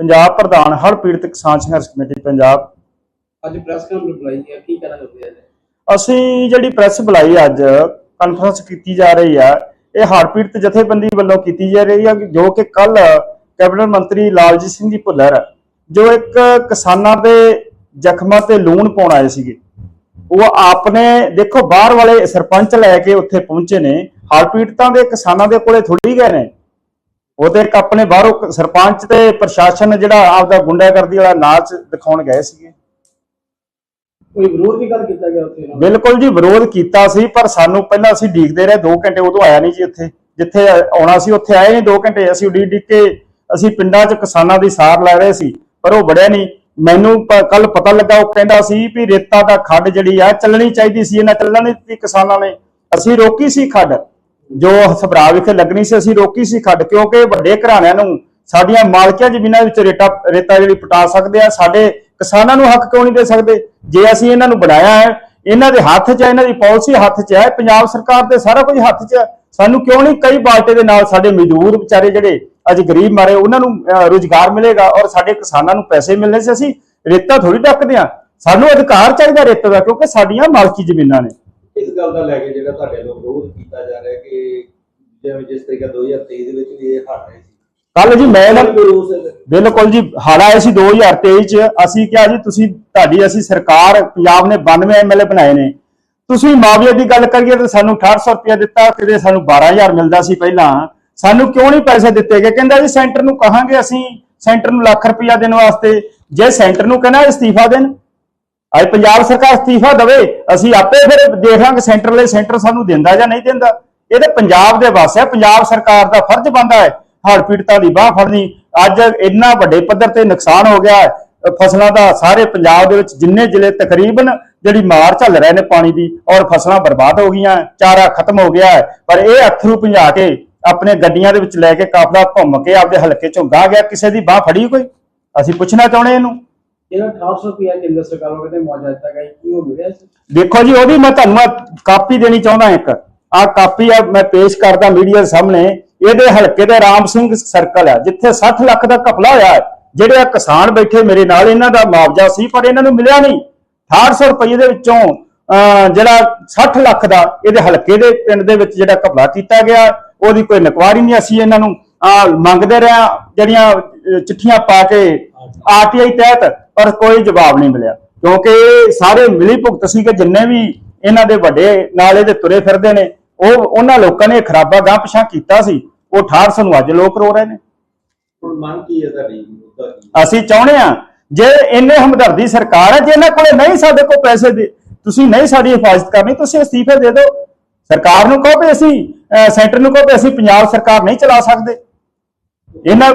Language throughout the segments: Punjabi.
ਪੰਜਾਬ ਪ੍ਰਧਾਨ ਹੜ੍ਹ ਪੀੜਤ ਕਿਸਾਨ ਸੰਘਰਸ਼ ਕਮੇਟੀ ਪੰਜਾਬ। ਅੱਜ ਪ੍ਰੈਸ ਕਾਨਫਰੰਸ ਬੁਲਾਈ ਹੈ ਕੀ ਕਹਿਣਾ ਚਾਹੁੰਦੇ ਆ ਅਸੀਂ ਜਿਹੜੀ ਪ੍ਰੈਸ ਬੁਲਾਈ ਅੱਜ ਕਾਨਫਰੰਸ ਕੀਤੀ ਜਾ ਰਹੀ ਆ ਇਹ ਹੜ੍ਹ ਪੀੜਤ ਜਥੇਬੰਦੀ ਵੱਲੋਂ ਕੀਤੀ ਜਾ ਰਹੀ ਆ ਜੋ ਕਿ ਕੱਲ ਕੈਬਨਿਟ ਮੰਤਰੀ ਲਾਲਜੀਤ ਸਿੰਘ ਜੀ ਭੁੱਲਰ ਜੋ ਇੱਕ ਕਿਸਾਨਾਂ ਦੇ ਜ਼ਖਮਾਂ ਤੇ ਲੂਣ ਪਾਉਣ ਆਏ ਸੀਗੇ। ਉਹ ਆਪਨੇ ਦੇਖੋ ਬਾਹਰ ਵਾਲੇ ਸਰਪੰਚ ਲੈ ਕੇ ਉੱਥੇ ਪਹੁੰਚੇ ਨੇ ਹੜ੍ਹ ਪੀੜਤਾਂ ਦੇ ਕਿਸਾਨਾਂ ਦੇ ਕੋਲੇ ਥੋੜੀ ਗਏ ਨੇ। ਉਹ ਤੇ ਇੱਕ ਆਪਣੇ ਬਾਹਰੋਂ ਸਰਪੰਚ ਤੇ ਪ੍ਰਸ਼ਾਸਨ ਜਿਹੜਾ ਆਪਦਾ ਗੁੰਡਾਗਰਦੀ ਵਾਲਾ ਨਾਚ ਦਿਖਾਉਣ ਗਏ ਸੀਗੇ। ਕੋਈ ਵਿਰੋਧ ਵੀ ਕਰ ਕੀਤਾ ਗਿਆ ਉੱਥੇ ਬਿਲਕੁਲ ਜੀ ਵਿਰੋਧ ਕੀਤਾ ਸੀ ਪਰ ਸਾਨੂੰ ਪਹਿਲਾਂ ਅਸੀਂ ਡੀਕਦੇ ਰਹੇ 2 ਘੰਟੇ ਉਦੋਂ ਆਇਆ ਨਹੀਂ ਜੀ ਉੱਥੇ। ਜਿੱਥੇ ਆਉਣਾ ਸੀ ਉੱਥੇ ਆਏ ਨਹੀਂ 2 ਘੰਟੇ ਅਸੀਂ ਉਡੀਕ ਡੀਕ ਕੇ ਅਸੀਂ ਪਿੰਡਾਂ 'ਚ ਕਿਸਾਨਾਂ ਦੀ ਸਾਰ ਲੈ ਰਹੇ ਸੀ ਪਰ ਉਹ ਵੜਿਆ ਨਹੀਂ। ਮੈਨੂੰ ਕੱਲ ਪਤਾ ਲੱਗਾ ਉਹ ਕਹਿੰਦਾ ਸੀ ਵੀ ਰੇਤਾ ਦਾ ਖੱਡ ਜਿਹੜੀ ਆ ਚੱਲਣੀ ਚਾਹੀਦੀ ਸੀ ਇਹਨਾਂ ਚੱਲਣ ਦਿੱਤੀ ਕਿਸਾਨਾਂ ਨੇ। ਅਸੀਂ ਰੋਕੀ ਸੀ ਖੱਡ। ਜੋ ਸਭਰਾ ਵਿਖੇ ਲੱਗਣੀ ਸੀ ਅਸੀਂ ਰੋਕੀ ਸੀ ਖੱਡ ਕਿਉਂਕਿ ਵੱਡੇ ਘਰਾਣਿਆਂ ਨੂੰ ਸਾਡੀਆਂ ਮਾਲਕੀਆਂ ਜ਼ਮੀਨਾਂ ਵਿੱਚ ਰੇਤਾ ਰੇਤਾ ਜਿਹੜੀ ਪਟਾ ਸਕਦੇ ਆ ਸਾਡੇ ਕਿਸਾਨਾਂ ਨੂੰ ਹੱਕ ਕਿਉਂ ਨਹੀਂ ਦੇ ਸਕਦੇ? ਜੇ ਅਸੀਂ ਇਹਨਾਂ ਨੂੰ ਬਣਾਇਆ ਹੈ ਇਹਨਾਂ ਦੇ ਹੱਥ 'ਚ ਹੈ ਇਹਨਾਂ ਦੀ ਪਾਲਿਸੀ ਹੱਥ 'ਚ ਹੈ ਪੰਜਾਬ ਸਰਕਾਰ ਦੇ ਸਾਰਾ ਕੁਝ ਹੱਥ 'ਚ ਹੈ ਸਾਨੂੰ ਕਿਉਂ ਨਹੀਂ ਕਈ ਬਾਲਟੇ ਦੇ ਨਾਲ ਸਾਡੇ ਮਜ਼ਦੂਰ ਵਿਚਾਰੇ ਜਿਹੜੇ ਅੱਜ ਗਰੀਬ ਮਾਰੇ ਉਹਨਾਂ ਨੂੰ ਅਹ, ਰੁਜ਼ਗਾਰ ਮਿਲੇਗਾ ਔਰ ਸਾਡੇ ਕਿਸਾਨਾਂ ਨੂੰ ਪੈਸੇ ਮਿਲਣੇ ਸੀ ਅਸੀਂ ਰੇਤਾ ਥੋੜੀ ਡੱਕਦੇ ਆ ਸਾਨੂੰ ਅਧਿਕਾਰ ਚਾਹੀਦਾ ਰੇਤਾ ਦਾ ਕਿਉਂਕਿ ਸਾਡੀਆਂ ਮਾਲਕੀ ਜ਼ਮੀਨਾਂ ਨੇ। ਇਸ ਗੱਲ ਦਾ ਲੈ ਕੇ ਜਿਹੜਾ ਤੁਹਾਡੇ ਵੱਲੋਂ ਵਿਰੋਧ ਕੀਤਾ ਜਾ ਰਿਹਾ ਕਿ ਜਿਵੇਂ ਜਿਸ ਤਰੀਕੇ 2023 ਦੇ ਵਿੱਚ ਵੀ ਇਹ ਹਟ ਰਹੇ ਸੀ। ਕੱਲ ਜੀ ਮੈਂ? ਬਿਲਕੁਲ ਜੀ ਹਾਲ ਸੀ 2023 ਚ। ਅਸੀਂ ਕਿਹਾ ਜੀ ਤੁਸੀਂ ਤੁਹਾਡੀ ਅਸੀਂ ਸਰਕਾਰ ਪੰਜਾਬ ਨੇ 92 ਐਮਐਲਏ ਬਣਾਏ ਨੇ। ਤੁਸੀਂ ਮੁਆਵਜ਼ੇ ਦੀ ਗੱਲ ਕਰੀਏ ਤਾਂ ਸਾਨੂੰ 6800 ਰੁਪਏ ਦਿੱਤਾ ਕਿਤੇ ਸਾਨੂੰ 12000 ਮਿਲਦਾ ਸੀ ਪਹਿਲਾਂ। ਸਾਨੂੰ ਕਿਉਂ ਨਹੀਂ ਪੈਸੇ ਦਿੱਤੇ ਗਏ? ਕਹਿੰਦਾ ਜੀ ਸੈਂਟਰ ਨੂੰ ਕਹਾਂਗੇ ਅਸੀਂ। ਸੈਂਟਰ ਨੂੰ ਲੱਖ ਰੁਪਇਆ ਦੇਣ ਵਾਸਤੇ। ਜੇ ਸੈਂਟਰ ਨੂੰ ਕਹਿੰਦਾ ਅਸਤੀਫਾ ਦੇਣ ਅੱਜ ਪੰਜਾਬ ਸਰਕਾਰ ਅਸਤੀਫਾ ਦੇਵੇ, ਅਸੀਂ ਆਪੇ ਫਿਰ ਦੇਖਾਂਗੇ ਸੈਂਟਰ ਲਈ ਸੈਂਟਰ ਸਾਨੂੰ ਦਿੰਦਾ ਜਾਂ ਨਹੀਂ ਦਿੰਦਾ। ਇਹ ਤਾਂ ਪੰਜਾਬ ਦੇ ਵਾਸਤੇ ਹੈ, ਪੰਜਾਬ ਸਰਕਾਰ ਦਾ ਫਰਜ਼ ਬਣਦਾ ਹੈ ਹੜ ਪੀੜਤਾਂ ਦੀ ਬਾਹ ਫੜਨੀ। ਅੱਜ ਇੰਨਾ ਵੱਡੇ ਪੱਧਰ ਤੇ ਨੁਕਸਾਨ ਹੋ ਗਿਆ ਹੈ, ਫਸਲਾਂ ਦਾ ਸਾਰੇ ਪੰਜਾਬ ਦੇ ਵਿੱਚ ਜਿੰਨੇ ਜ਼ਿਲ੍ਹੇ ਤਕਰੀਬਨ ਜਿਹੜੀ ਮਾਰ ਚੱਲ ਰਹੇ ਨੇ ਪਾਣੀ ਦੀ, ਔਰ ਫਸਲਾਂ ਬਰਬਾਦ ਹੋ ਗਈਆਂ, ਚਾਰਾ ਖਤਮ ਹੋ ਗਿਆ ਹੈ। ਪਰ ਇਹ ਅਥਰੂ ਭੰਜਾ ਕੇ, ਆਪਣੇ ਗੱਡੀਆਂ ਦੇ ਵਿੱਚ ਲੈ ਕੇ ਕਾਫਲਾ ਘੁੰਮ ਕੇ, ਆਪਦੇ ਹਲਕੇ ਚੋਂ ਗਾਹ ਗਿਆ, ਕਿਸੇ ਦੀ ਬਾਹ ਫੜੀ ਕੋਈ? ਅਸੀਂ ਪੁੱਛਣਾ ਚਾਹੁੰਦੇ ਇਹਨੂੰ। ਜਿਹੜਾ 1800 ਰੁਪਇਆ ਕੇਂਦਰ ਸਰਕਾਰ ਵੱਲੋਂ ਕਹਿੰਦੇ ਮੁਆਵਜ਼ਾ ਦਿੱਤਾ ਗਿਆ ਸੀ, ਕੀ ਉਹ ਮਿਲਿਆ ਸੀ? ਦੇਖੋ ਜੀ ਉਹਦੀ ਮੈਂ ਤੁਹਾਨੂੰ ਆਹ ਕਾਪੀ ਦੇਣੀ ਚਾਹੁੰਦਾ ਇੱਕ। ਆ ਕਾਪੀ ਆ ਮੈਂ ਪੇਸ਼ ਕਰਦਾ ਮੀਡੀਆ ਸਾਹਮਣੇ। ਇਹਦੇ ਹਲਕੇ ਦੇ ਰਾਮ ਸਿੰਘ ਸਰਕਲ ਆ ਜਿੱਥੇ 60 ਲੱਖ ਦਾ ਘਪਲਾ ਹੋਇਆ ਹੈ। ਜਿਹੜੇ ਆ ਕਿਸਾਨ ਬੈਠੇ ਮੇਰੇ ਨਾਲ ਇਹਨਾਂ ਦਾ ਮੁਆਵਜ਼ਾ ਸੀ ਪਰ ਇਹਨਾਂ ਨੂੰ ਮਿਲਿਆ ਨਹੀਂ। 800 ਰੁਪਏ ਦੇ ਵਿੱਚੋਂ ਅਹ, ਜਿਹੜਾ 60 ਲੱਖ ਦਾ ਇਹਦੇ ਹਲਕੇ ਦੇ ਪਿੰਡ ਦੇ ਵਿੱਚ ਜਿਹੜਾ ਘਪਲਾ ਕੀਤਾ ਗਿਆ ਉਹਦੀ ਕੋਈ ਨਕਵਾਰੀ ਨਹੀਂ ਅਸੀਂ ਇਹਨਾਂ ਨੂੰ ਆਹ, ਮੰਗਦੇ ਰਹੇ ਜਿਹੜੀਆਂ ਅਹ, ਚਿੱਠੀਆਂ ਪਾ ਕੇ ਆਰਟੀਆਈ ਤਹਿਤ ਪਰ ਕੋਈ ਜਵਾਬ ਨਹੀਂ ਮਿਲਿਆ। ਕਿਉਂਕਿ ਸਾਰੇ ਮਿਲੀ ਭੁਗਤ ਸੀ ਕਿ ਜਿੰਨੇ ਵੀ ਇਹਨਾਂ ਦੇ ਵੱਡੇ ਨਾਲ ਇਹਦੇ ਤੁਰੇ ਫਿਰਦੇ ਨੇ ਉਹ ਉਹਨਾਂ ਲੋਕਾਂ ਨੇ ਖਰਾਬਾ ਗਾਂ ਪਿਛਾਂ ਕੀਤਾ ਸੀ। ਉਹ 1800 ਨੂੰ ਅੱਜ ਲੋਕ ਰੋ ਰਹੇ ਨੇ। ਹੁਣ ਮੰਗ ਕੀ ਹੈ ਤੁਹਾਡੀ? ਮੁੱਦਾ ਕੀ ਅਸੀਂ ਚਾਹੁੰਦੇ ਆ ਜੇ ਇੰਨੇ ਹਮਦਰਦੀ ਸਰਕਾਰ ਹੈ ਜੇ ਇਹਨਾਂ ਕੋਲੇ ਨਹੀਂ ਸਾਡੇ ਕੋਲ ਪੈਸੇ ਦੇ ਤੁਸੀਂ ਨਹੀਂ ਸਾਡੀ ਹਿਫਾਜ਼ਤ ਕਰਨੀ ਤੁਸੀਂ ਅਸਤੀਫੇ ਦੇ ਦਿਓ। ਸਰਕਾਰ ਨੂੰ ਕਹੋ ਵੀ ਅਸੀਂ ਸੈਂਟਰ ਨੂੰ ਕਹੋ ਵੀ ਅਸੀਂ ਪੰਜਾਬ ਸਰਕਾਰ ਨਹੀਂ ਚਲਾ ਸਕਦੇ। ਇਹਨਾਂ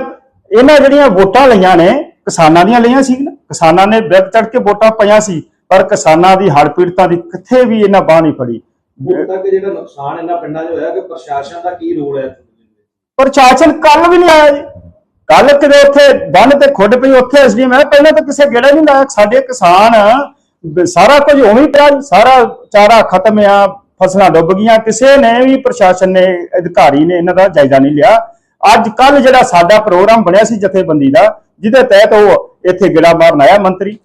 ਇਹਨਾਂ ਜਿਹੜੀਆਂ ਵੋਟਾਂ ਲਈਆਂ ਨੇ ਕਿਸਾਨਾਂ ਦੀਆਂ ਲਈਆਂ ਸੀ। ਨਾ ਕਿਸਾਨਾਂ ਨੇ ਵਿਰਧ ਚੜ ਕੇ ਵੋਟਾਂ ਪਈਆਂ ਸੀ ਪਰ ਕਿਸਾਨਾਂ ਦੀ ਹੜ੍ਹ ਪੀੜਤਾਂ ਦੀ ਕਿੱਥੇ ਵੀ ਇਹਨਾਂ ਬਾਹ ਨਹੀਂ ਫੜੀ। ਹੁਣ ਤੱਕ ਜਿਹੜਾ ਨੁਕਸਾਨ ਇਹਨਾਂ ਪਿੰਡਾਂ 'ਚ ਹੋਇਆ ਕਿ ਪ੍ਰਸ਼ਾਸਨ ਦਾ ਕੀ ਰੋਲ ਹੈ ਪ੍ਰਸ਼ਾਸਨ ਕੱਲ ਵੀ ਨਹੀਂ ਆਇਆ ਜੀ। ਕੱਲ ਕਿਤੇ ਉੱਥੇ ਬੰਨ ਤੇ ਖੁੱਡ ਪਈ ਉੱਥੇ ਐਸਡੀਐਮ ਹੈ ਪਹਿਲਾਂ ਤਾਂ ਕਿਸੇ ਗੇੜਾ ਨਹੀਂ ਲਾਇਆ। ਸਾਡੇ ਕਿਸਾਨ ਸਾਰਾ ਕੁਝ ਉਵੇਂ ਪਿਆ ਸਾਰਾ ਚਾਰਾ ਖਤਮ ਆ ਫਸਲਾਂ ਡੁੱਬ ਗਈਆਂ। ਕਿਸੇ ਨੇ ਵੀ ਪ੍ਰਸ਼ਾਸਨ ਨੇ ਅਧਿਕਾਰੀ ਨੇ ਇਹਨਾਂ ਦਾ ਜਾਇਜ਼ਾ ਨਹੀਂ ਲਿਆ। ਅੱਜ ਕੱਲ ਜਿਹੜਾ ਸਾਡਾ ਪ੍ਰੋਗਰਾਮ ਬਣਿਆ ਸੀ ਜਥੇਬੰਦੀ ਦਾ ਜਿਹਦੇ ਤਹਿਤ ਉਹ ਇੱਥੇ ਗੇੜਾ ਮਾਰਨ ਆਇਆ ਮੰਤਰੀ।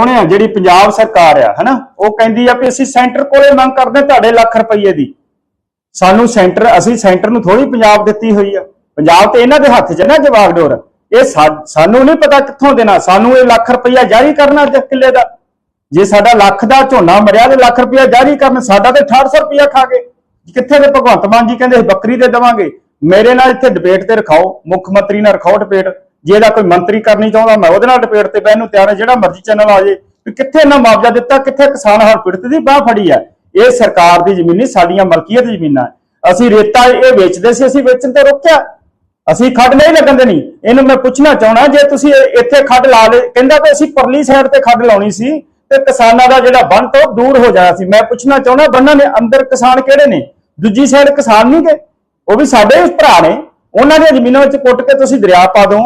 ਉਹਨੇ ਜਿਹੜੀ ਪੰਜਾਬ ਸਰਕਾਰ ਆ, ਹਨਾ, ਉਹ ਕਹਿੰਦੀ ਆ ਵੀ ਅਸੀਂ ਸੈਂਟਰ ਕੋਲੇ ਮੰਗ ਕਰਦੇ ਹਾਂ ਤੁਹਾਡੇ ਲੱਖ ਰੁਪਏ ਦੀ। ਸਾਨੂੰ ਸੈਂਟਰ, ਅਸੀਂ ਸੈਂਟਰ ਨੂੰ ਥੋੜੀ ਪੰਜਾਬ ਦਿੱਤੀ ਹੋਈ ਆ। ਪੰਜਾਬ ਤੇ ਇਹਨਾਂ ਦੇ ਹੱਥ 'ਚ ਨਾ ਜਵਾਬ ਡੋਰ। ਇਹ ਸਾ- ਸਾਨੂੰ ਨਹੀਂ ਪਤਾ ਕਿੱਥੋਂ ਦੇਣਾ, ਸਾਨੂੰ ਇਹ ਲੱਖ ਰੁਪਇਆ ਜਾਰੀ ਕਰਨਾ ਅੱਜ ਕਿੱਲੇ ਦਾ। ਜੇ ਸਾਡਾ ਲੱਖ ਦਾ ਝੋਨਾ ਮਰਿਆ ਤੇ ਲੱਖ ਰੁਪਇਆ ਜਾਰੀ ਕਰਨ, ਸਾਡਾ ਤੇ 6800 ਰੁਪਇਆ ਖਾ ਗਏ। ਕਿੱਥੇ ਦੇ ਭਗਵੰਤ ਮਾਨ ਜੀ ਕਹਿੰਦੇ ਬੱਕਰੀ ਦੇ ਦੇਵਾਂਗੇ। ਮੇਰੇ ਨਾਲ ਇੱਥੇ ਡਿਬੇਟ ਤੇ ਰਖਾਓ, ਮੁੱਖ ਮੰਤਰੀ ਨਾਲ ਰਖਾਓ ਡਿਬੇਟ ਜੇ ਇਹਦਾ ਕੋਈ ਮੰਤਰੀ ਕਰਨੀ ਚਾਹੁੰਦਾ, ਮੈਂ ਉਹਦੇ ਨਾਲ ਡਿਬੇਟ ਤੇ ਬਹਿਣ ਨੂੰ ਤਿਆਰ ਹਾਂ, ਜਿਹੜਾ ਮਰਜ਼ੀ ਚੈਨਲ ਆ ਜੇ ਵੀ ਕਿੱਥੇ ਇਹਨਾਂ ਮੁਆਵਜ਼ਾ ਦਿੱਤਾ, ਕਿੱਥੇ ਕਿਸਾਨ ਹਰ ਪੀੜਤ ਦੀ ਬਾਹ ਫੜੀ ਹੈ? ਇਹ ਸਰਕਾਰ ਦੀ ਜ਼ਮੀਨ ਨਹੀਂ, ਸਾਡੀਆਂ ਮਲਕੀਅਤ ਜ਼ਮੀਨਾਂ। ਅਸੀਂ ਰੇਤਾ ਇਹ ਵੇਚਦੇ ਸੀ, ਅਸੀਂ ਵੇਚਣ ਤੇ ਰੋਕਿਆ। ਅਸੀਂ ਖੱਡ ਨਹੀਂ ਲੱਗਣ ਦੇਣੀ। ਇਹਨੂੰ ਮੈਂ ਪੁੱਛਣਾ ਚਾਹਣਾ ਜੇ ਤੁਸੀਂ ਇੱਥੇ ਖੱਡ ਲਾ ਲੇ ਕਹਿੰਦਾ ਕਿ ਅਸੀਂ ਪਰਲੀ ਸਾਈਡ ਤੇ ਖੱਡ ਲਾਉਣੀ ਸੀ, ਤੇ ਕਿਸਾਨਾਂ ਦਾ ਜਿਹੜਾ ਬੰਨ, ਤੋਂ ਦੂਰ ਹੋ ਜਾਣਾ ਸੀ। ਮੈਂ ਪੁੱਛਣਾ ਚਾਹਣਾ ਬੰਨਾਂ ਦੇ ਅੰਦਰ ਕਿਸਾਨ ਕਿਹੜੇ ਨੇ? ਦੂਜੀ ਸਾਈਡ ਕਿਸਾਨ ਨਹੀਂ ਗਏ। ਉਹ ਵੀ ਸਾਡੇ ਭਰਾ ਨੇ, ਉਹਨਾਂ ਦੀਆਂ ਜ਼ਮੀਨਾਂ ਵਿੱਚ ਕੁੱਟ ਕੇ ਤੁਸੀਂ ਦਰਿਆ ਪਾ ਦੋ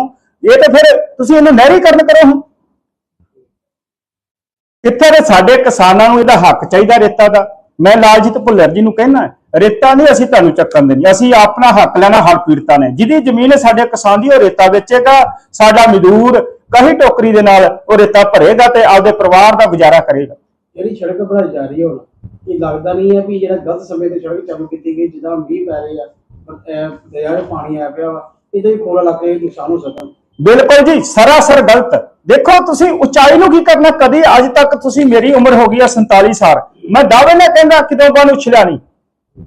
ਇਹ ਤੇ ਫਿਰ ਤੁਸੀਂ ਇਹਨੂੰ ਨਹਿਰੀਕਰਨ ਕਰੋ ਹੁਣ। ਕਿੱਥੇ ਦੇ ਸਾਡੇ ਕਿਸਾਨਾਂ ਨੂੰ ਇਹਦਾ ਹੱਕ ਚਾਹੀਦਾ ਰੇਤਾ ਦਾ। ਮੈਂ ਲਾਲਜੀਤ ਭੁੱਲਰ ਜੀ ਨੂੰ ਕਹਿਣਾ ਰੇਤਾ ਨਹੀਂ ਅਸੀਂ ਤੁਹਾਨੂੰ ਚੱਕਣ ਦੇਣੀ। ਅਸੀਂ ਆਪਣਾ ਹੱਕ ਲੈਣਾ ਹੜ ਪੀੜਤਾਂ ਨੇ। ਜਿਹਦੀ ਜ਼ਮੀਨ ਹੈ ਸਾਡੇ ਕਿਸਾਨ ਦੀ, ਉਹ ਰੇਤਾ ਵੇਚੇਗਾ। ਸਾਡਾ ਮਜ਼ਦੂਰ ਕਹੀ ਟੋਕਰੀ ਦੇ ਨਾਲ ਉਹ ਰੇਤਾ ਭਰੇਗਾ ਤੇ ਆਪਦੇ ਪਰਿਵਾਰ ਦਾ ਗੁਜ਼ਾਰਾ ਕਰੇਗਾ। ਜਿਹੜੀ ਸੜਕ ਬਣਾਈ ਜਾ ਰਹੀ ਹੈ ਹੁਣ, ਇਹ ਲੱਗਦਾ ਨਹੀਂ ਹੈ ਵੀ ਜਿਹੜਾ ਗਲਤ ਸਮੇਂ ਤੇ ਸੜਕ ਚਾਲੂ ਕੀਤੀ ਗਈ, ਜਿੱਦਾਂ ਮੀਂਹ ਪੈ ਰਿਹਾ ਦਰਿਆ 'ਚ ਪਾਣੀ ਆ ਪਿਆ ਵਾ ਇਹਦੇ ਵੀ ਕੋਲ ਲੱਗ ਕੇ ਨੁਕਸਾਨ ਹੋ ਸਕਦਾ ਬਿਲਕੁਲ ਜੀ, ਸਰਾਸਰ ਗਲਤ। ਦੇਖੋ ਤੁਸੀਂ ਉਚਾਈ ਨੂੰ ਕੀ ਕਰਨਾ, ਕਦੀ ਅੱਜ ਤੱਕ ਤੁਸੀਂ ਮੇਰੀ ਉਮਰ ਹੋ ਗਈ ਹੈ 47 ਸਾਲ। ਮੈਂ ਦਾਅਵੇ ਨਾਲ ਕਹਿੰਦਾ, ਕਿਤੇ ਬੰਨ ਉਛਲਿਆ ਨਹੀਂ।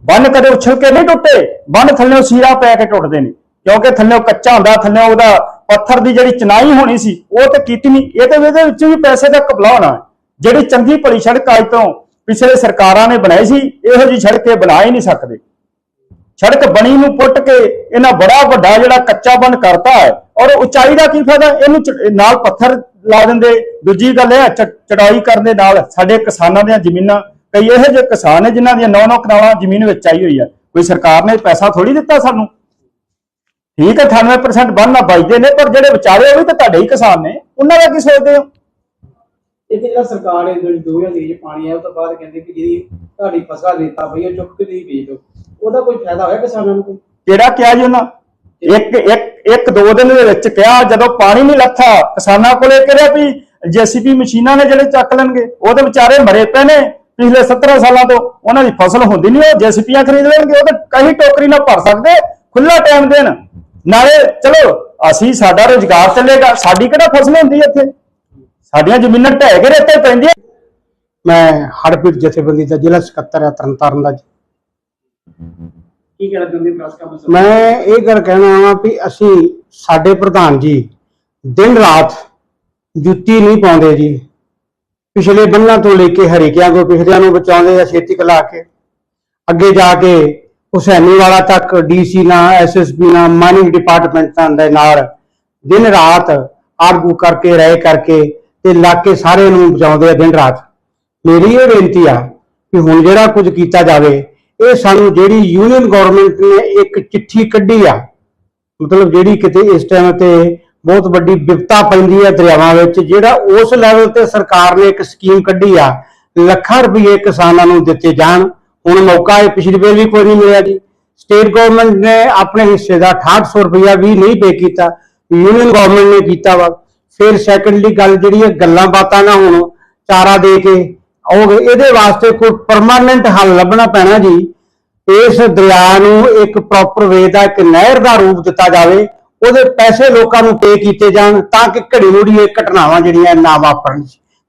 ਬੰਨ ਕਦੇ ਉਛਲ ਕੇ ਨਹੀਂ ਟੁੱਟੇ, ਬੰਨ ਥੱਲੇ ਸੀਰਾ ਪੈ ਕੇ ਟੁੱਟਦੇ ਨੇ। ਕਿਉਂਕਿ ਥੱਲੇ ਕੱਚਾ ਹੁੰਦਾ, ਥੱਲੇ ਉਹਦਾ ਪੱਥਰ ਦੀ ਜਿਹੜੀ ਚਨਾਈ ਹੋਣੀ ਸੀ, ਉਹ ਤੇ ਕੀਤੀ ਨਹੀਂ। ਇਹ ਤੇ ਇਹਦੇ ਵਿੱਚ ਵੀ ਪੈਸੇ ਦਾ ਕਪਲਾ ਹੋਣਾ ਜਿਹੜੀ ਚੰਗੀ ਭਲੀ ਸੜਕ ਅੱਜ ਤੋਂ ਪਿਛਲੇ ਸਰਕਾਰਾਂ ਨੇ ਬਣਾਈ ਸੀ, ਇਹੋ ਜਿਹੀ ਸੜਕ ਇਹ ਬਣਾ ਹੀ ਨਹੀਂ ਸਕਦੇ। ਸੜਕ ਬਣੀ ਨੂੰ ਪੁੱਟ ਕੇ ਇਹਨਾਂ ਬੜਾ ਵੱਡਾ ਜਿਹੜਾ ਕੱਚਾ ਬੰਨ ਕਰਤਾ ਹੈ ਔਰ ਉਚਾਈ ਦਾ ਕੀ ਫਾਇਦਾ? ਇਹਨੂੰ ਨਾਲ ਪੱਥਰ ਲਾ ਦਿੰਦੇ। ਦੂਜੀ ਗੱਲ ਇਹ ਚੜਾਈ ਕਰਨ ਦੇ ਨਾਲ ਸਾਡੇ ਕਿਸਾਨਾਂ ਦੀਆਂ ਜ਼ਮੀਨਾਂ, ਕਈ ਇਹੋ ਜਿਹੇ ਕਿਸਾਨ ਨੇ ਜਿਨ੍ਹਾਂ ਦੀਆਂ 9-9 ਕਨਾਲਾਂ ਜ਼ਮੀਨ ਵਿੱਚ ਆਈ ਹੋਈ ਹੈ। ਕੋਈ ਸਰਕਾਰ ਨੇ ਪੈਸਾ ਥੋੜੀ ਦਿੱਤਾ ਸਾਨੂੰ? ਠੀਕ ਹੈ 98% ਬੰਨ੍ਹ ਬਚਦੇ ਨੇ, ਪਰ ਜਿਹੜੇ ਵਿਚਾਰੇ ਉਹ ਵੀ ਤਾਂ ਤੁਹਾਡੇ ਹੀ ਕਿਸਾਨ ਨੇ। ਉਹਨਾਂ ਦਾ ਕੀ ਸੋਚਦੇ ਹੋ? ਇੱਕ ਜਿਹੜਾ ਸਰਕਾਰ ਨੇ ਜਿਹੜੀ 2023 ਚ ਪਾਣੀ ਆਇਆ, ਉਹ ਤੋਂ ਬਾਅਦ ਕਹਿੰਦੇ ਕਿ ਜਿਹੜੀ ਤੁਹਾਡੀ ਫਸਲ ਰੇਤਾ ਪਈ ਹੈ, ਚੁੱਕ ਕੇ ਨਹੀਂ ਵੇਚ ਦਿਓ। ਉਹਦਾ ਕੋਈ ਫਾਇਦਾ ਹੋਇਆ ਕਿਸਾਨਾਂ ਨੂੰ ਕੋਈ? ਕਿਹੜਾ ਕਿਹਾ ਜੀ ਉਹਨਾਂ? ਇੱਕ ਇੱਕ ਇੱਕ ਦੋ ਦਿਨ ਦੇ ਵਿੱਚ ਕਿਹਾ ਜਦੋਂ ਪਾਣੀ ਨਹੀਂ ਲੱਥਾ ਕਿਸਾਨਾਂ ਕੋਲੇ ਕਿਹਾ ਵੀ ਜੀਸੀਬੀ ਮਸ਼ੀਨਾਂ ਨੇ ਜਿਹੜੇ ਚੱਕ ਲੈਣਗੇ ਉਹਦੇ ਵਿਚਾਰੇ ਮਰੇ ਪਏ ਨੇ ਪਿਛਲੇ 17 ਸਾਲਾਂ ਤੋਂ। ਉਹਨਾਂ ਦੀ ਫਸਲ ਹੁੰਦੀ ਨਹੀਂ ਉਹ ਜੀਸੀਪੀਆਂ ਖਰੀਦ ਲੈਣਗੇ ਉਹ ਤਾਂ ਕਹੀ ਟੋਕਰੀ ਨਾਲ ਭਰ ਸਕਦੇ ਖੁੱਲਾ ਟਾਈਮ ਦੇਣ। ਨਾਲੇ ਚਲੋ ਅਸੀਂ ਸਾਡਾ ਰੋਜ਼ਗਾਰ ਚੱਲੇਗਾ ਸਾਡੀ ਕਿਹੜਾ ਫਸਲ ਹੁੰਦੀ ਇੱਥੇ? ਸਾਡੀਆਂ ਜ਼ਮੀਨਾਂ ਢਹਿ ਕੇ ਰੇਤੇ ਪੈਂਦੀਆਂ। ਮੈਂ ਹੜਪੀਟ ਜਥੇਬੰਦੀ ਦਾ ਜ਼ਿਲ੍ਹਾ ਸਕੱਤਰ ਆ ਤਰਨਤਾਰਨ ਦਾ ਜੀ। ਕੀ ਕਹਿਣਾ ਚਾਹੁੰਦੇ ਪ੍ਰੈਸ ਕਾਨਫਰੰਸ ਮੈਂ ਇਹ ਗੱਲ ਕਹਿਣਾ ਹਾਂ ਵੀ ਅਸੀਂ ਸਾਡੇ ਪ੍ਰਧਾਨ ਜੀ ਦਿਨ ਰਾਤ ਜੁੱਤੀ ਨਹੀਂ ਪਾਉਂਦੇ ਜੀ। ਪਿਛਲੇ ਬੰਨਾਂ ਤੋਂ ਲੈ ਕੇ ਹਰੀਕਿਆਂ ਕੋ ਪਿਛਲਿਆਂ ਨੂੰ ਬਚਾਉਂਦੇ ਆ ਛੇਤੀ ਕਲਾ ਕੇ। ਅੱਗੇ ਜਾ ਕੇ ਹੁਸੈਨੀ ਵਾਲਾ ਤੱਕ ਡੀਸੀ ਨਾਲ ਐਸਐਸਪੀ ਨਾਲ ਮਾਈਨਿੰਗ ਡਿਪਾਰਟਮੈਂਟਾਂ ਦੇ ਨਾਲ ਦਿਨ ਰਾਤ ਆਰਗੂ ਕਰਕੇ, ਰਹਿ ਕਰਕੇ ਤੇ ਇਲਾਕੇ ਸਾਰੇ ਨੂੰ ਬਚਾਉਂਦੇ ਆ ਦਿਨ ਰਾਤ। ਮੇਰੀ ਇਹ ਬੇਨਤੀ ਆ ਕਿ ਹੁਣ ਜਿਹੜਾ ਕੁਝ ਕੀਤਾ ਜਾਵੇ ਇਹ ਸਾਨੂੰ ਜਿਹੜੀ ਯੂਨੀਅਨ ਗਵਰਨਮੈਂਟ ਨੇ ਇੱਕ ਚਿੱਠੀ ਕੱਢੀ ਆ, ਮਤਲਬ ਜਿਹੜੀ ਕਿਤੇ ਇਸ ਟਾਈਮ ਤੇ ਬਹੁਤ ਵੱਡੀ ਵਿਪਤਾ ਪੈਂਦੀ ਹੈ ਦਰਿਆਵਾਂ ਵਿੱਚ, ਜਿਹੜਾ ਉਸ ਲੈਵਲ ਤੇ ਸਰਕਾਰ ਨੇ ਇੱਕ ਸਕੀਮ ਕੱਢੀ ਆ, ਲੱਖਾਂ ਰੁਪਏ ਕਿਸਾਨਾਂ ਨੂੰ ਦਿੱਤੇ ਜਾਣ। ਹੁਣ ਮੌਕਾ ਇਹ ਪਿਛਲੀ ਵਾਰ ਵੀ ਕੋਈ ਨਹੀਂ ਮਿਲਿਆ ਜੀ। ਸਟੇਟ ਗਵਰਨਮੈਂਟ ਨੇ ਆਪਣੇ ਹਿੱਸੇ ਦਾ 6800 ਰੁਪਇਆ ਵੀ ਨਹੀਂ ਪੇ ਕੀਤਾ ਯੂਨੀਅਨ ਗਵਰਨਮੈਂਟ ਨੇ ਕੀਤਾ ਵਾ। ਫਿਰ ਸੈਕੰਡਲੀ ਗੱਲ ਜਿਹੜੀ ਹੈ ਗੱਲਾਂ ਬਾਤਾਂ ਨਾ ਹੁਣ, ਚਾਰਾ ਦੇ ਕੇ ਉਹ ਇਹਦੇ ਵਾਸਤੇ ਕੋਈ ਪਰਮਾਨੈਂਟ ਹੱਲ ਲੱਭਣਾ ਪੈਣਾ ਜੀ। ਇਸ ਦਰਿਆ ਨੂੰ ਇੱਕ ਪ੍ਰੋਪਰ ਵੇ ਦਾ ਇੱਕ ਨਹਿਰ ਦਾ ਰੂਪ ਦਿੱਤਾ ਜਾਵੇ ਉਹਦੇ ਪੈਸੇ ਲੋਕਾਂ ਨੂੰ ਪੇ ਕੀਤੇ ਜਾਣ ਤਾਂ ਕਿ ਘੜੀ ਮੁੜੀ ਇਹ ਘਟਨਾਵਾਂ ਜਿਹੜੀਆਂ ਨਾ ਵਾਪਰਨ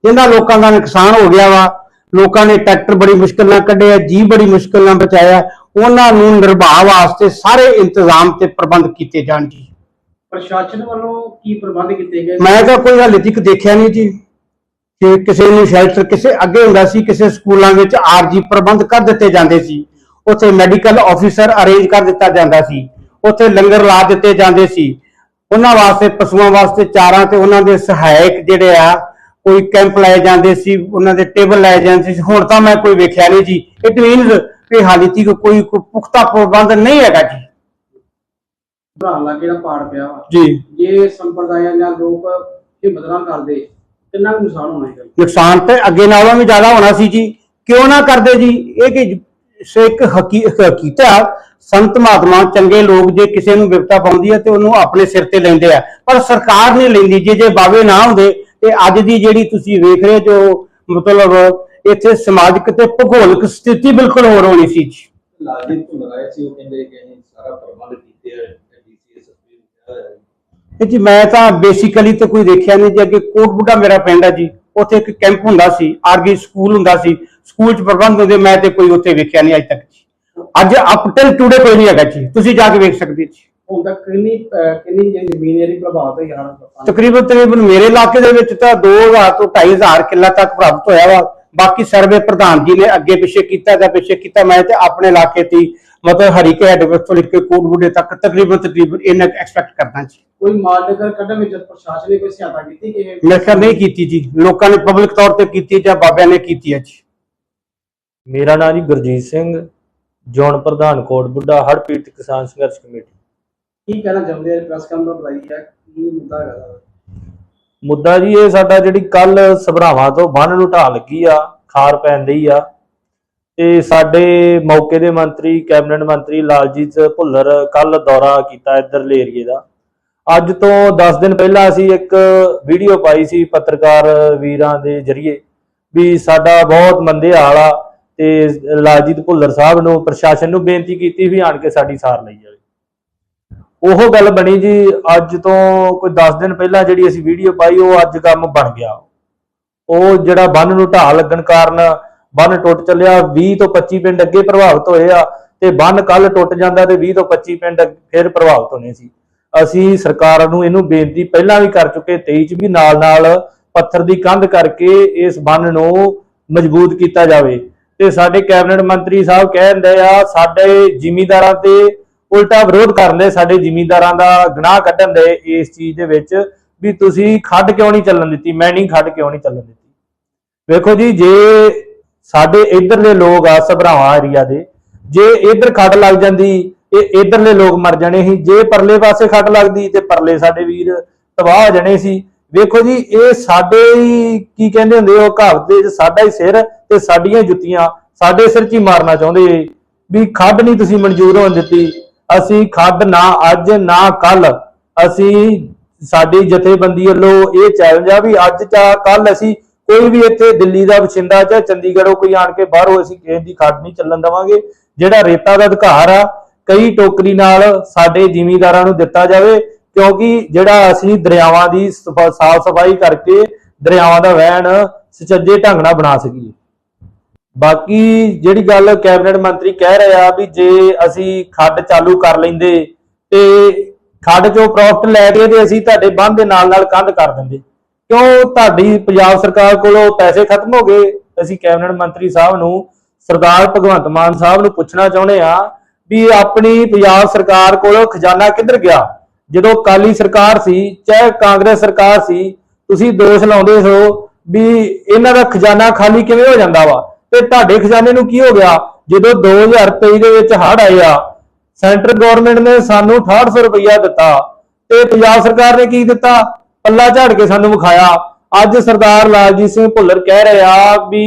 ਜਿਨ੍ਹਾਂ ਲੋਕਾਂ ਦਾ ਨੁਕਸਾਨ ਹੋ ਗਿਆ ਵਾ ਲੋਕਾਂ ਨੇ ਟਰੈਕਟਰ ਬੜੀ ਮੁਸ਼ਕਲ ਨਾਲ ਕੱਢਿਆ ਜੀ ਬੜੀ ਮੁਸ਼ਕਲ ਨਾਲ ਬਚਾਇਆ ਉਹਨਾਂ ਨੂੰ ਨਿਰਵਾਹ ਵਾਸਤੇ ਸਾਰੇ ਇੰਤਜ਼ਾਮ ਤੇ ਪ੍ਰਬੰਧ ਕੀਤੇ ਜਾਣ ਜੀ। ਪ੍ਰਸ਼ਾਸਨ ਵੱਲੋਂ ਕੀ ਪ੍ਰਬੰਧ ਕੀਤੇ ਗਏ? ਮੈਂ ਤਾਂ ਕੋਈ ਹਾਲੇ ਤੱਕ ਦੇਖਿਆ ਨਹੀਂ ਜੀ। ਕਿ ਕਿਸੇ ਨੂੰ ਸ਼ੈਲਟਰ ਕਿਸੇ ਅੱਗੇ ਹੁੰਦਾ ਸੀ ਕਿਸੇ ਸਕੂਲਾਂ ਵਿੱਚ ਆਰਜੀ ਪ੍ਰਬੰਧ ਕਰ ਦਿੱਤੇ ਜਾਂਦੇ ਸੀ। ਉੱਥੇ ਮੈਡੀਕਲ ਆਫੀਸਰ ਅਰੇਂਜ ਕਰ ਦਿੱਤਾ ਜਾਂਦਾ ਸੀ। ਉੱਥੇ ਲੰਗਰ ਲਾ ਦਿੱਤੇ ਜਾਂਦੇ ਸੀ। ਉਹਨਾਂ ਵਾਸਤੇ ਪਸ਼ੂਆਂ ਵਾਸਤੇ ਚਾਰਾਂ ਤੇ ਉਹਨਾਂ ਦੇ ਸਹਾਇਕ ਜਿਹੜੇ ਆ ਕੋਈ ਕੈਂਪ ਲਾਏ ਜਾਂਦੇ ਸੀ ਉਹਨਾਂ ਦੇ ਟੇਬਲ ਲਾਏ ਜਾਂਦੇ ਸੀ। ਹੁਣ ਤਾਂ ਮੈਂ ਕੋਈ ਵੇਖਿਆ ਨਹੀਂ ਜੀ। ਇਟ ਮੀਨਸ ਕਿ ਹਾਲੇ ਤੱਕ ਕੋਈ ਪੁਖਤਾ ਪ੍ਰਬੰਧ ਨਹੀਂ ਹੈਗਾ ਜੀ। ਜਿਹੜਾ ਪਾੜ ਪਿਆ ਜੀ। ਜੇ ਸੰਪਰਦਾਇਆਂ ਜਾਂ ਲੋਕ ਹਿੰਮਤ ਨਾ ਕਰਦੇ ਕਿੰਨਾ ਕੁ ਨੁਕਸਾਨ ਹੋਣਾ ਹੈਗਾ ਨੁਕਸਾਨ ਤੇ ਅੱਗੇ ਨਾਲੋਂ ਵੀ ਜ਼ਿਆਦਾ ਹੋਣਾ ਸੀ ਜੀ। ਕਿਉਂ ਨਾ ਕਰਦੇ ਜੀ? ਇਹ ਕਿ ਸੋ ਇੱਕ ਹਕੀਕਤ ਆ ਸੰਤ ਮਹਾਤਮਾ ਚੰਗੇ ਲੋਕ ਜੇ ਕਿਸੇ ਨੂੰ ਵਿਪਤਾ ਪਾਉਂਦੀ ਹੈ ਤੇ ਉਹਨੂੰ ਆਪਣੇ ਸਿਰ ਤੇ ਲੈਂਦੇ ਆ। ਪਰ ਸਰਕਾਰ ਨਹੀਂ ਲੈਂਦੀ ਜੇ ਜੇ ਬਾਵੇ ਨਾ ਹੁੰਦੇ ਤੇ ਅੱਜ ਦੀ ਜਿਹੜੀ ਤੁਸੀਂ ਵੇਖ ਰਹੇ ਜੋ ਮਤਲਬ ਇੱਥੇ ਸਮਾਜਿਕ ਤੇ ਭੂਗੋਲਿਕ ਸਥਿਤੀ ਬਿਲਕੁਲ ਹੋਰ ਹੋਣੀ ਸੀ ਜੀ। ਲਾਜਿਕ ਤੋਂ ਲਗਾਏ ਸੀ ਉਹ ਕਹਿੰਦੇ ਕਿ ਸਾਰਾ ਪ੍ਰਬੰਧ ਕੀਤੇ ਹੋਏ ਡੀਸੀ ਐਸਐਸਪੀ ਨੂੰ ਕਿਹਾ ਹੋਇਆ ਹੈ ਇਹ ਜੀ ਮੈਂ ਤਾਂ ਬੇਸਿਕਲੀ ਤੇ ਕੋਈ ਦੇਖਿਆ ਨਹੀਂ ਜੀ ਅੱਗੇ ਕੋਟਬੁੱਢਾ ਮੇਰਾ ਪਿੰਡ ਹੈ ਜੀ। ਉੱਥੇ ਇੱਕ ਕੈਂਪ ਹੁੰਦਾ ਸੀ ਆਰਗੀ ਸਕੂਲ ਹੁੰਦਾ ਸੀ। ਸਕੂਲ ਚ ਪ੍ਰਬੰਧ ਹੁੰਦੇ ਮੈਂ ਤੇ ਕੋਈ ਉੱਥੇ ਵੇਖਿਆ ਨਹੀਂ ਅੱਜ ਤੱਕ ਜੀ। ਅੱਜ ਅਪ ਟਿਲ ਟੂਡੇ ਕੋਈ ਨਹੀਂ ਹੈਗਾ ਜੀ। ਤੁਸੀਂ ਜਾ ਕੇ ਵੇਖ ਸਕਦੇ ਜੀ। ਹੁਣ ਤੱਕ ਕਿੰਨੀ ਕਿੰਨੀ ਜਿਹੜੀ ਜ਼ਮੀਨ ਜਿਹੜੀ ਪ੍ਰਭਾਵਿਤ ਹੋਈ ਤਕਰੀਬਨ ਤਕਰੀਬਨ ਮੇਰੇ ਇਲਾਕੇ ਦੇ ਵਿੱਚ ਤਾਂ 2000 ਤੋਂ 2500 ਕਿੱਲਾ ਤੱਕ ਪ੍ਰਾਪਤ ਹੋਇਆ ਵਾ। ਬਾਕੀ ਸਰਵੇ ਪ੍ਰਧਾਨ ਜੀ ਨੇ ਅੱਗੇ ਪਿੱਛੇ ਕੀਤਾ ਜਾਂ ਪਿੱਛੇ ਕੀਤਾ ਮੈਂ ਤੇ ਆਪਣੇ ਇਲਾਕੇ ਹੀ, ਮਤਲਬ ਹਰੀਕੇ ਹੈਡ ਤੋਂ ਲੈ ਕੇ ਕੋਟਬੁੱਢੇ ਤੱਕ ਤਕਰੀਬਨ ਤਕਰੀਬਨ ਇਹਨਾਂ ਐਕਸਪੈਕਟ ਕਰਦਾ ਜੀ। ਕੋਈ ਮਾਲ ਡੰਗਰ ਕੱਢਣ ਵਿੱਚ ਪ੍ਰਸ਼ਾਸਨ ਨੇ ਕੋਈ ਸਹਾਇਤਾ ਕੀਤੀ ਕਿ ਇਹ- ਮੇਰੇ ਖਿਆਲ ਨਹੀਂ ਕੀਤੀ ਜੀ। ਲੋਕਾਂ ਨੇ ਪਬਲਿਕ ਤੌਰ ਤੇ ਕੀਤੀ ਜਾਂ ਬਾਬਿਆਂ ਨੇ ਕੀਤੀ ਹੈ ਜੀ। ਮੇਰਾ ਨਾਮ ਜੀ ਗੁਰਜੀਤ ਸਿੰਘ ਜੋਨ ਪ੍ਰਧਾਨ ਕੋਟ ਬੁੱਢਾ ਹੜ੍ਹ ਪੀੜਤ ਕਿਸਾਨ ਸੰਘਰਸ਼ ਕਮੇਟੀ। ਕੀ ਕਹਿਣਾ ਚਾਹੁੰਦੇ ਆ? ਪ੍ਰੈਸ ਕਾਨਫਰੰਸ ਬੁਲਾਈ ਹੈ ਕੀ ਮੁੱਦਾ ਹੈਗਾ? ਮੁੱਦਾ ਜੀ ਇਹ ਸਾਡਾ ਜਿਹੜੀ ਕੱਲ ਸਭਰਾਵਾਂ ਤੋਂ ਬੰਨ ਨੂੰ ਢਾਹ ਲੱਗੀ ਆ ਖਾਰ ਪੈਂਦੀ ਆ ਤੇ ਸਾਡੇ ਮੌਕੇ ਦੇ ਮੰਤਰੀ ਕੈਬਨਿਟ ਮੰਤਰੀ ਲਾਲਜੀਤ ਭੁੱਲਰ ਕੱਲ ਦੌਰਾ ਕੀਤਾ ਇੱਧਰਲੇ ਏਰੀਏ ਦਾ। ਅੱਜ ਤੋਂ 10 ਦਿਨ ਪਹਿਲਾਂ ਅਸੀਂ ਇੱਕ ਵੀਡੀਓ ਪਾਈ ਸੀ ਪੱਤਰਕਾਰ ਵੀਰਾਂ ਦੇ ਜਰੀਏ ਵੀ ਸਾਡਾ ਬਹੁਤ ਮੰਦੇ ਹਾਲ ਆ ਤੇ ਲਾਲਜੀਤ ਭੁੱਲਰ ਸਾਹਿਬ ਨੂੰ ਪ੍ਰਸ਼ਾਸਨ ਨੂੰ ਬੇਨਤੀ ਕੀਤੀ ਵੀ ਆਣ ਕੇ ਸਾਡੀ ਸਾਰ ਲਈ ਜਾਵੇ। ਉਹ ਗੱਲ ਬਣੀ ਜੀ, ਅੱਜ ਤੋਂ ਕੋਈ 10 ਦਿਨ ਪਹਿਲਾਂ ਜਿਹੜੀ ਅਸੀਂ ਵੀਡੀਓ ਪਾਈ, ਉਹ ਅੱਜ ਕੰਮ ਬਣ ਗਿਆ। ਉਹ ਜਿਹੜਾ ਬੰਨ ਨੂੰ ਢਾਹ ਲੱਗਣ ਕਾਰਨ ਬੰਨ ਟੁੱਟ ਚੱਲਿਆ 20 ਤੋਂ 25 ਪਿੰਡ ਅੱਗੇ ਪ੍ਰਭਾਵਿਤ ਹੋਏ ਆ ਤੇ ਬੰਨ ਕੱਲ ਟੁੱਟ ਜਾਂਦਾ ਤੇ 20 ਤੋਂ 25 ਪਿੰਡ ਫਿਰ ਪ੍ਰਭਾਵਿਤ ਹੋਣੇ ਸੀ। ਅਸੀਂ ਸਰਕਾਰ ਨੂੰ ਇਹਨੂੰ ਬੇਨਤੀ ਪਹਿਲਾਂ ਵੀ ਕਰ ਚੁੱਕੇ 23 ਚ ਵੀ ਨਾਲ ਨਾਲ ਪੱਥਰ ਦੀ ਕੰਧ ਕਰਕੇ ਇਸ ਬੰਨ ਨੂੰ ਮਜ਼ਬੂਤ ਕੀਤਾ ਜਾਵੇ। ਤੇ ਸਾਡੇ ਕੈਬਨਿਟ ਮੰਤਰੀ ਸਾਹਿਬ ਕਹਿੰਦੇ ਆ, ਸਾਡੇ ਜ਼ਿਮੀਂਦਾਰਾਂ ਤੇ ਉਲਟਾ ਵਿਰੋਧ ਕਰਨ ਦੇ, ਸਾਡੇ ਜ਼ਿਮੀਂਦਾਰਾਂ ਦਾ ਗੁਨਾਹ ਕੱਢਣ ਦੇ ਇਸ ਚੀਜ਼ ਦੇ ਵਿੱਚ ਵੀ ਤੁਸੀਂ ਖੱਡ ਕਿਉਂ ਨਹੀਂ ਚੱਲਣ ਦਿੱਤੀ? ਮੈਂ ਨਹੀਂ ਖੱਡ ਕਿਉਂ ਨਹੀਂ ਚੱਲਣ ਦਿੱਤੀ? ਵੇਖੋ ਜੀ, ਜੇ ਸਾਡੇ ਇਧਰਲੇ ਲੋਕ ਆ, ਸਭਰਾਵਾਂ ਏਰੀਆ ਦੇ, ਜੇ ਇਧਰ ਖੱਡ ਲੱਗ ਜਾਂਦੀ ਇਹ ਇਧਰਲੇ ਲੋਕ ਮਰ ਜਾਣੇ ਸੀ, ਜੇ ਪਰਲੇ ਪਾਸੇ ਖੱਡ ਲੱਗਦੀ ਤੇ ਪਰਲੇ ਸਾਡੇ ਵੀਰ ਤਬਾਹ ਹੋ ਜਾਣੇ ਸੀ। ਵੇਖੋ ਜੀ, ਇਹ ਸਾਡੇ ਹੀ ਕੀ ਕਹਿੰਦੇ ਹੁੰਦੇ ਉਹ ਘਰ ਦੇ ਸਾਡਾ ਹੀ ਸਿਰ ਤੇ ਸਾਡੀਆਂ ਜੁੱਤੀਆਂ, ਸਾਡੇ ਸਿਰ 'ਚ ਹੀ ਮਾਰਨਾ ਚਾਹੁੰਦੇ ਵੀ ਖੱਡ ਨਹੀਂ ਤੁਸੀਂ ਮਨਜ਼ੂਰ ਹੋਣ ਦਿੱਤੀ। ਅਸੀਂ ਖੱਡ ਨਾ ਅੱਜ, ਨਾ ਕੱਲ ਅਸੀਂ ਸਾਡੀ ਜਥੇਬੰਦੀ ਵੱਲੋਂ ਇਹ ਚੈਲੰਜ ਆ ਵੀ ਅੱਜ ਚਾ ਕੱਲ ਅਸੀਂ ਕੋਈ ਵੀ ਇੱਥੇ ਦਿੱਲੀ ਦਾ ਵਸਿੰਦਾ ਜਾਂ ਚੰਡੀਗੜ੍ਹੋਂ ਕੋਈ ਆਣ ਕੇ ਬਾਹਰੋਂ ਅਸੀਂ ਕਿਸੇ ਦੀ ਖੱਡ ਨਹੀਂ ਚੱਲਣ ਦੇਵਾਂਗੇ। ਜਿਹੜਾ ਰੇਤਾ ਦਾ ਅਧਿਕਾਰ ਆ ਕਈ ਟੋਕਰੀ ਨਾਲ ਸਾਡੇ ਜ਼ਿਮੀਂਦਾਰਾਂ ਨੂੰ ਦਿੱਤਾ ਜਾਵੇ, ਕਿਉਂਕਿ ਜਿਹੜਾ ਅਸੀਂ ਦਰਿਆਵਾਂ ਦੀ ਸਾਫ਼ ਸਫ਼ਾਈ ਕਰਕੇ ਦਰਿਆਵਾਂ ਦਾ ਵਹਿਣ ਸੁਚੱਜੇ ਢੰਗ ਨਾਲ ਬਣਾ ਸਕੀਏ। ਬਾਕੀ ਜਿਹੜੀ ਗੱਲ ਕੈਬਨਿਟ ਮੰਤਰੀ ਕਹਿ ਰਿਹਾ ਵੀ ਜੇ ਅਸੀਂ ਖੱਡ ਚਾਲੂ ਕਰ ਲੈਂਦੇ ਤੇ ਖੱਡ ਚੋਂ ਪ੍ਰੋਫਿਟ ਲੈ ਕੇ ਤੇ ਅਸੀਂ ਤੁਹਾਡੇ ਬੰਦ ਦੇ ਨਾਲ ਨਾਲ ਕੰਧ ਕਰ ਦਿੰਦੇ। ਕਿਉਂ ਤੁਹਾਡੀ ਪੰਜਾਬ ਸਰਕਾਰ ਕੋਲੋਂ ਪੈਸੇ ਖਤਮ ਹੋ ਗਏ? ਅਸੀਂ ਕੈਬਨਿਟ ਮੰਤਰੀ ਸਾਹਿਬ ਨੂੰ ਸਰਦਾਰ ਭਗਵੰਤ ਮਾਨ ਸਾਹਿਬ ਨੂੰ ਪੁੱਛਣਾ ਚਾਹੁੰਦੇ ਆ ਵੀ ਆਪਣੀ ਪੰਜਾਬ ਸਰਕਾਰ ਕੋਲ ਖਜ਼ਾਨਾ ਕਿੱਧਰ ਗਿਆ? ਜਦੋਂ ਕਾਲੀ ਸਰਕਾਰ ਸੀ, ਚਾਹੇ ਕਾਂਗਰਸ ਸਰਕਾਰ ਸੀ, ਤੁਸੀਂ ਦੋਸ਼ ਲਾਉਂਦੇ ਹੋ ਵੀ ਇਹਨਾਂ ਦਾ ਖਜ਼ਾਨਾ ਖਾਲੀ ਕਿਵੇਂ ਹੋ ਜਾਂਦਾ ਵਾ? ਤੇ ਤੁਹਾਡੇ ਖਜ਼ਾਨੇ ਨੂੰ ਕੀ ਹੋ ਗਿਆ? ਜਦੋਂ 2023 ਦੇ ਵਿੱਚ ਹੜ੍ਹ ਆਏ ਆ, ਸੈਂਟਰ ਗਵਰਨਮੈਂਟ ਨੇ ਸਾਨੂੰ 6800 ਰੁਪਇਆ ਦਿੱਤਾ ਤੇ ਪੰਜਾਬ ਸਰਕਾਰ ਨੇ ਕੀ ਦਿੱਤਾ? ਪੱਲਾ ਝਾੜ ਕੇ ਸਾਨੂੰ ਵਿਖਾਇਆ। ਅੱਜ ਸਰਦਾਰ ਲਾਲਜੀਤ ਸਿੰਘ ਭੁੱਲਰ ਕਹਿ ਰਿਹਾ ਵੀ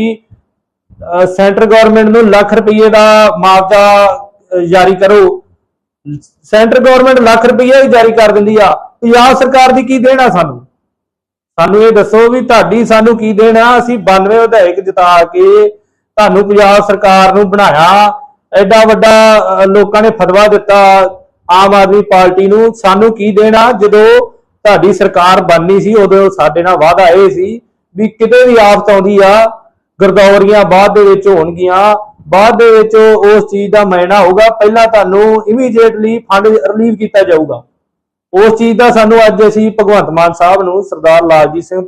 ਸੈਂਟਰ ਗਵਰਨਮੈਂਟ ਨੂੰ ਲੱਖ ਰੁਪਏ ਦਾ ਮੁਆਵਜ਼ਾ ਜਾਰੀ ਕਰੋ। ਸੈਂਟਰ ਗਵਰਨਮੈਂਟ ਲੱਖ ਰੁਪਏ ਹੀ ਜਾਰੀ ਕਰ ਦਿੰਦੀ ਆ। ਪੰਜਾਬ ਸਰਕਾਰ ਦੀ ਕੀ ਦੇਣਾ ਸਾਨੂੰ? ਸਾਨੂੰ ਇਹ ਦੱਸੋ ਵੀ ਤੁਹਾਡੀ ਸਾਨੂੰ ਕੀ ਦੇਣਾ ਅਸੀਂ 92 ਵਿਧਾਇਕ ਜਿਤਾ ਕੇ ਤੁਹਾਨੂੰ ਪੰਜਾਬ ਸਰਕਾਰ ਨੂੰ ਬਣਾਇਆ। ਐਡਾ ਵੱਡਾ ਲੋਕਾਂ ਨੇ ਫਤਵਾ ਦਿੱਤਾ ਆਮ ਆਦਮੀ ਪਾਰਟੀ ਨੂੰ। ਸਾਨੂੰ ਕੀ ਦੇਣਾ ਜਦੋਂ ਤੁਹਾਡੀ ਸਰਕਾਰ ਬਣਨੀ ਸੀ, ਉਦੋਂ ਸਾਡੇ ਨਾਲ ਵਾਅਦਾ ਇਹ ਸੀ ਵੀ ਕਿਤੇ ਵੀ ਆਫਤ ਆਉਂਦੀ ਆ, ਗਰਦੌਰੀਆਂ ਬਾਅਦ ਦੇ ਵਿੱਚ ਹੋਣਗੀਆਂ। ਬਾਅਦ ਦੇ ਵਿੱਚ ਉਸ ਚੀਜ਼ ਦਾ ਮਾਇਨਾ ਹੋਊਗਾ, ਪਹਿਲਾਂ ਤੁਹਾਨੂੰ ਇਮੀਡੀਏਟਲੀ ਫੰਡ ਰਿਲੀਵ ਕੀਤਾ ਜਾਊਗਾ। ਉਸ ਚੀਜ਼ ਦਾ ਸਾਨੂੰ ਅੱਜ ਅਸੀਂ ਭਗਵੰਤ ਮਾਨ ਸਾਹਿਬ ਨੂੰ ਸਰਦਾਰ ਲਾਲਜੀਤ ਸਿੰਘ